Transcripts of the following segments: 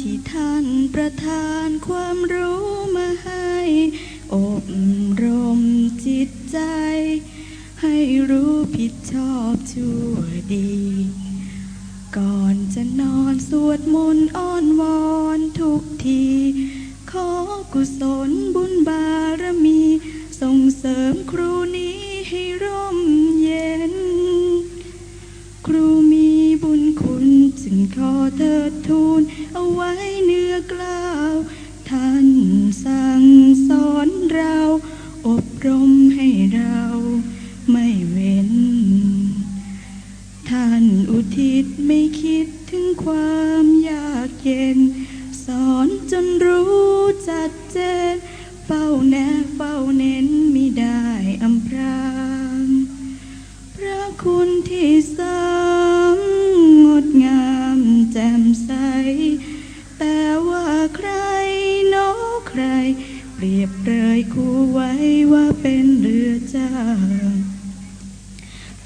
ที่ท่านประทานความรู้มาให้ อบรมจิตใจ ให้รู้ผิดชอบชั่วดี ก่อนจะนอนสวดมนต์อ้อนวอนทุกที ขอกุศลบุญบารมี ส่งเสริมครูนี้ให้ร่ ทิดทูนเอาไว้เนื้อกล้าว ท่านสั่งสอนเรา อบรมให้เราไม่เว้น ท่านอุทิศไม่คิดถึงความยากเย็นสอน แต่ว่าใครเนใคร เปรียบเปรยคู่ไว้ว่าเป็นเรือจ้าง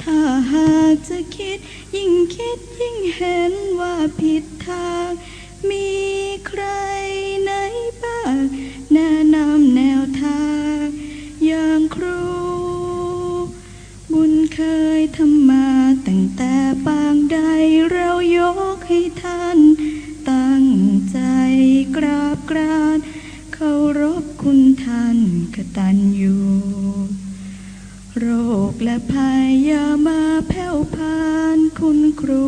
ถ้าหากจะคิดยิ่งคิดยิ่งเห็นว่าผิดทาง มีใครไหนบ้างแนะนำแนวทาง อย่างครู บุญเคยทำมาตั้งแต่ปางใดเรายกให้ท่าน คุณท่านกตัญญูโรคและภัยอย่ามาแผ่วพานคุณครู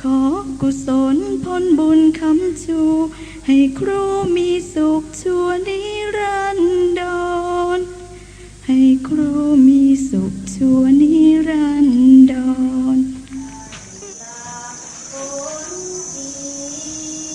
ขอกุศลผลบุญคำชู ให้ครูมีสุขชั่วนี้